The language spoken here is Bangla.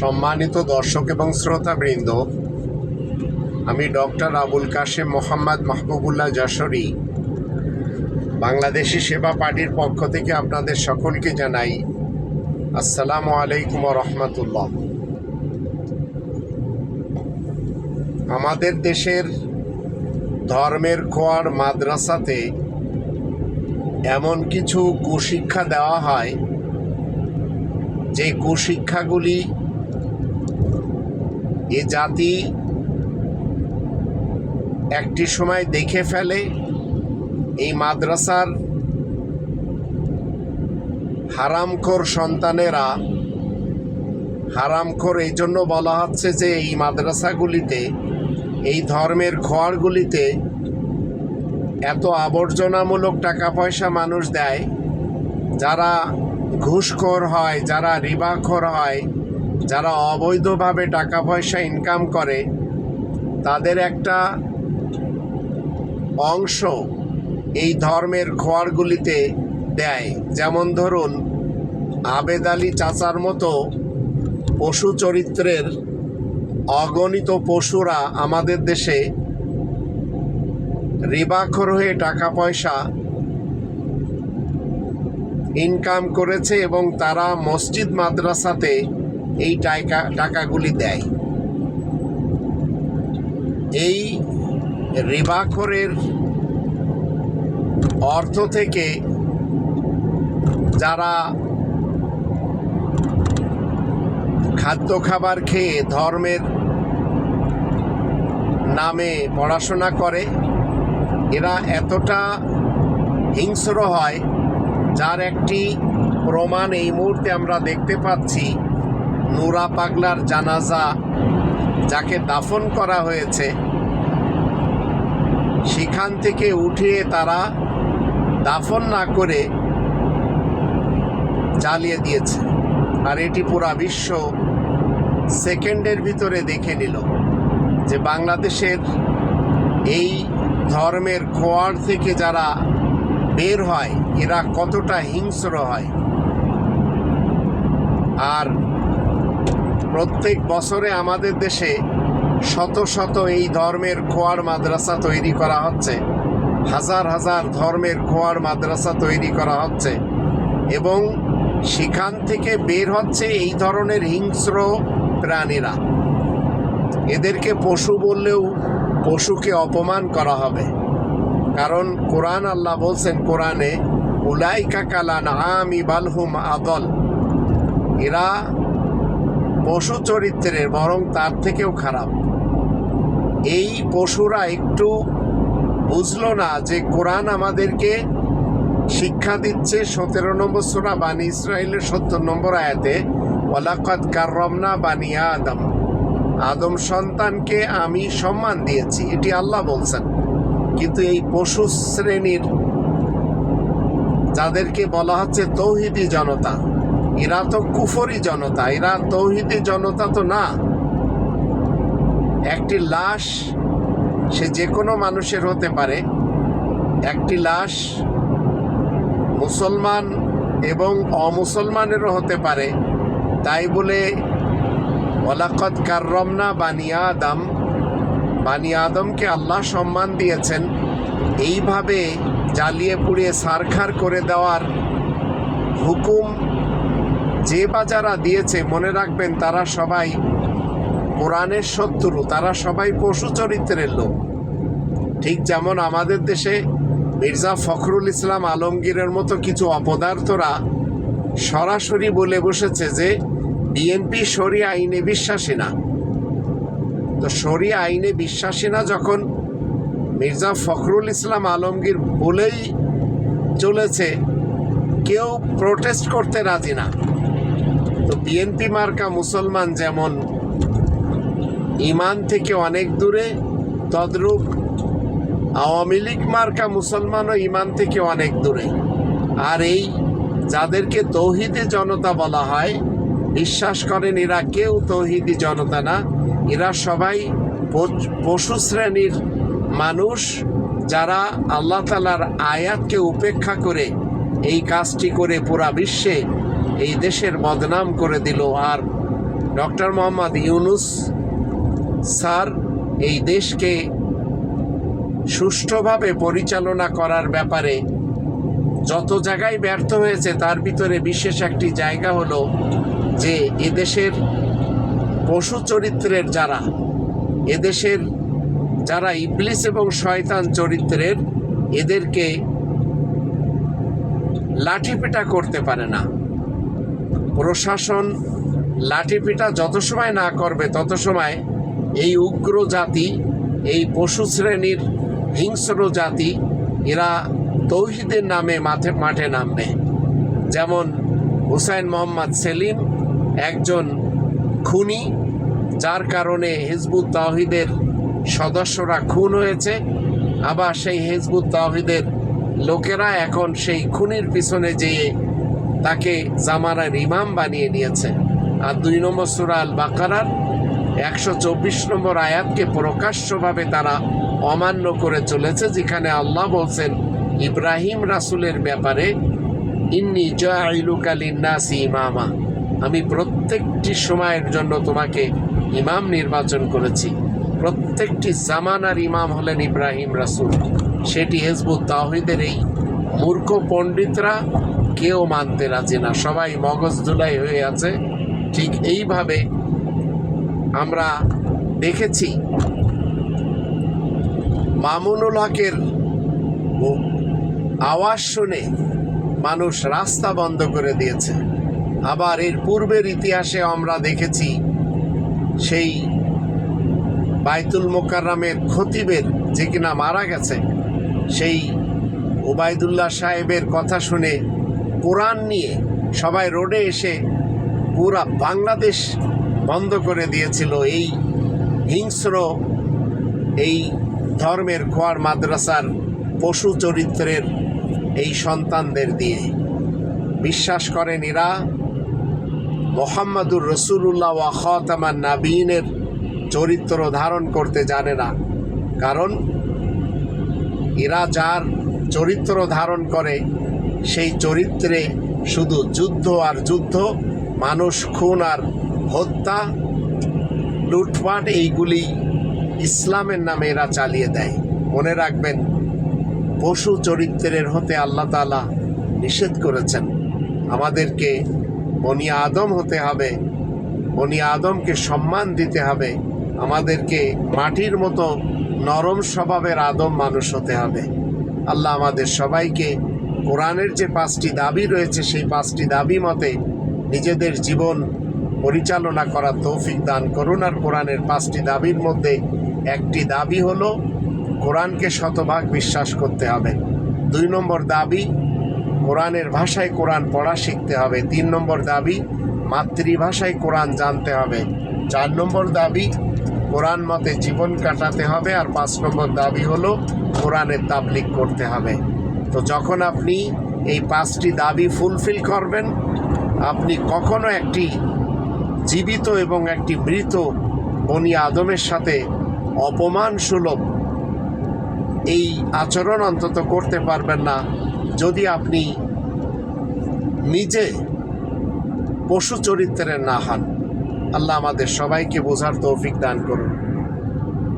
সম্মানিত দর্শক এবং শ্রোতাবৃন্দ, আমি ডক্টর আবুল কাশেম মোহাম্মদ মাহবুবুল্লাহ যশোরী, বাংলাদেশি সেবা পার্টির পক্ষ থেকে আপনাদের সকলকে জানাই আসসালামু আলাইকুম রহমতুল্লাহ। আমাদের দেশের ধর্মের খোয়ার মাদ্রাসাতে এমন কিছু কুশিক্ষা দেওয়া হয়, যে কুশিক্ষাগুলি এ জাতি একটি সময় দেখে ফেলে এই মাদ্রাসার হারামখোর সন্তানেরা, হারামখোর এই জন্য বলা হচ্ছে যে এই মাদ্রাসাগুলিতে, এই ধর্মের খোয়ারগুলিতে এত আবর্জনামূলক টাকা পয়সা মানুষ দেয়, যারা ঘুষখোর হয়, যারা রিবাখোর হয় যারা অবৈধভাবে টাকা পয়সা ইনকাম করে, তাদের একটা অংশ এই ধর্মের খোয়ারগুলিতে দেয়। যেমন ধরুন, আবেদ আলী চাচার মতো পশু চরিত্রের অগণিত পশুরা আমাদের দেশে রিবাখর হয়ে টাকা পয়সা ইনকাম করেছে এবং তারা মসজিদ মাদ্রাসাতে এই টাকা, টাকাগুলি দেয়। এই রিবাখরের অর্থ থেকে যারা খাদ্য খাবার খেয়ে ধর্মের নামে পড়াশোনা করে, এরা এতটা হিংস্র হয়, যার একটি প্রমাণ এই মুহূর্তে আমরা দেখতে পাচ্ছি। নুরা পাগলার জানাজা যাকে দাফন করা হয়েছে, সেখান থেকে উঠিয়ে তারা দাফন না করে জ্বালিয়ে দিয়েছে। আর এটি পুরা বিশ্ব সেকেন্ডের ভিতরে দেখে নিল যে বাংলাদেশের এই ধর্মের খোয়ার থেকে যারা বের হয়, এরা কতটা হিংস্র হয়। আর প্রত্যেক বছরে আমাদের দেশে শত শত এই ধর্মের খোয়ার মাদ্রাসা তৈরি করা হচ্ছে। হাজার হাজার ধর্মের খোয়ার মাদ্রাসা তৈরি করা হচ্ছে এবং সেখান থেকে বের হচ্ছে এই ধরনের হিংস্র প্রাণীরা। এদেরকে পশু বললেও পশুকে অপমান করা হবে। কারণ কোরআন আল্লাহ বলছেন কোরআনে, উলাইকা কালান আমি বালহুম আদল। এরা পশু চরিত্রের বরং তার থেকেও খারাপ। এই পশুরা একটু বুঝলো না যে কোরআন আমাদেরকে শিক্ষা দিচ্ছে সতেরো নম্বর সোরা বানি ইসরায়েলের সত্তর নম্বর আয়াতে ওলাকত কার্রমনা বানিয়া আদম। আদম সন্তানকে আমি সম্মান দিয়েছি, এটি আল্লাহ বলছেন। কিন্তু এই পশু শ্রেণির, যাদেরকে বলা হচ্ছে তৌহিদি জনতা এরা তো কুফরি জনতা, এরা তৌহিদি জনতা তো না। একটি লাশ সে যে কোনো মানুষের হতে পারে। একটি লাশ মুসলমান এবং অমুসলমানেরও হতে পারে। তাই বলে ওলাকত কার্রমনা বানিয়া আদম। বানি আদমকে আল্লাহ সম্মান দিয়েছেন। এইভাবে জ্বালিয়ে পুড়িয়ে সারখার করে দেওয়ার হুকুম যে বা যারা দিয়েছে, মনে রাখবেন তারা সবাই কোরআনের শত্রু, তারা সবাই পশু চরিত্রের লোক। ঠিক যেমন আমাদের দেশে মির্জা ফখরুল ইসলাম আলমগীরের মতো কিছু অপদার্থরা সরাসরি বলে বসেছে যে, বিএনপি সরি আইনে বিশ্বাসী না। তো সরি আইনে বিশ্বাসী না যখন মির্জা ফখরুল ইসলাম আলমগীর বলেই চলেছে, কেউ প্রোটেস্ট করতে রাজি না। তো বিএনপি মার্কা মুসলমান যেমন ইমান থেকে অনেক দূরে, তদ্রূপ আওয়ামী লীগ মার্কা মুসলমানও ইমান থেকে অনেক দূরে। আর এই যাদেরকে তৌহিদি জনতা বলা হয়, বিশ্বাস করেন এরা কেউ তৌহিদি জনতা না। এরা সবাই পশু শ্রেণির মানুষ যারা আল্লাহ তালার আয়াতকে উপেক্ষা করে এই কাজটি করে পুরা বিশ্বে এই দেশের বদনাম করে দিল। আর ডক্টর মোহাম্মদ ইউনুস স্যার, এই দেশকে সুষ্ঠুভাবে পরিচালনা করার ব্যাপারে যত জায়গায় ব্যর্থ হয়েছে, তার ভিতরে বিশেষ একটি জায়গা হলো যে এদেশের পশু চরিত্রের যারা, এদেশের যারা ইবলিস এবং শয়তান চরিত্রের, এদেরকে লাঠিপেটা করতে পারে না। প্রশাসন লাঠিপিটা যত সময় না করবে, তত সময় এই উগ্র জাতি, এই পশু শ্রেণির হিংস্র জাতি, এরা তৌহিদের নামে মাঠে মাঠে নামবে। যেমন হুসাইন মোহাম্মদ সেলিম একজন খুনি, যার কারণে হিজবুত তাহিদের সদস্যরা খুন হয়েছে। আবার সেই হিজবুত তাহিদের লোকেরা এখন সেই খুনির পিছনে যেয়ে তাকে জামানার ইমাম বানিয়ে নিয়েছে। আর দুই নম্বর সুরা আল বাকারার একশো চব্বিশ নম্বর আয়াতকে প্রকাশ্যভাবে তারা অমান্য করে চলেছে, যেখানে আল্লাহ বলছেন, ইব্রাহিম রাসুলের ব্যাপারে ইন্নি জয়লুকালিন্নাসি ইমামা। আমি প্রত্যেকটি সময়ের জন্য তোমাকে ইমাম নির্বাচন করেছি। প্রত্যেকটি জামানার ইমাম হলেন ইব্রাহিম রাসুল। সেটি হেজবুত তাহিদের এই মূর্খ পণ্ডিতরা কেউ মানতে রাজি না। সবাই মগজ ধুলাই হয়ে আছে। ঠিক এইভাবে আমরা দেখেছি মামুনুল হকের আওয়াজ শুনে মানুষ রাস্তা বন্ধ করে দিয়েছে। আবার এর পূর্বের ইতিহাসে আমরা দেখেছি সেই বাইতুল মোকাররামের খতিবের যে কিনা মারা গেছে, সেই ওবায়দুল্লাহ সাহেবের কথা শুনে কোরআন নিয়ে সবাই রোডে এসে পুরা বাংলাদেশ বন্ধ করে দিয়েছিল এই হিংস্র এই ধর্মের খোয়ার মাদ্রাসার পশু চরিত্রের এই সন্তানদের দিয়ে। বিশ্বাস করেন এরা মোহাম্মদুর রসুল্লাহ ওয়া খতামান নাবিনের চরিত্র ধারণ করতে জানে না। কারণ এরা যার চরিত্র ধারণ করে সেই চরিত্রে শুধু যুদ্ধ আর যুদ্ধ, মানুষ, খুন আর হত্যা, লুটপাট, এইগুলি ইসলামের নামে এরা চালিয়ে দেয়। মনে রাখবেন, পশু চরিত্রের হতে আল্লাহ তালা নিষেধ করেছেন। আমাদেরকে বনি আদম হতে হবে, বনি আদমকে সম্মান দিতে হবে, আমাদেরকে মাটির মতো নরম স্বভাবের আদম মানুষ হতে হবে। আল্লাহ আমাদের সবাইকে কোরআনের যে পাঁচটি দাবি রয়েছে, সেই পাঁচটি দাবি মতে নিজেদের জীবন পরিচালনা করার তৌফিক দান করুন। আর কোরআনের পাঁচটি দাবির মধ্যে একটি দাবি হলো, কোরআনকে শতভাগ বিশ্বাস করতে হবে। দুই নম্বর দাবি, কোরআনের ভাষায় কোরআন পড়া শিখতে হবে। তিন নম্বর দাবি, মাতৃভাষায় কোরআন জানতে হবে। চার নম্বর দাবি, কোরআন মতে জীবন কাটাতে হবে। আর পাঁচ নম্বর দাবি হলো, কোরআনের তাবলিক করতে হবে। তো যখন আপনি এই পাঁচটি দাবি ফুলফিল করবেন, আপনি কখনো একটি জীবিত এবং একটি মৃত বনি আদমের সাথে অপমান সুলভ এই আচরণ অন্তত করতে পারবেন না। যদি আপনি নিজে পশু চরিত্রের না হন, আল্লাহ আমাদের সবাইকে বোঝার তৌফিক দান করুন।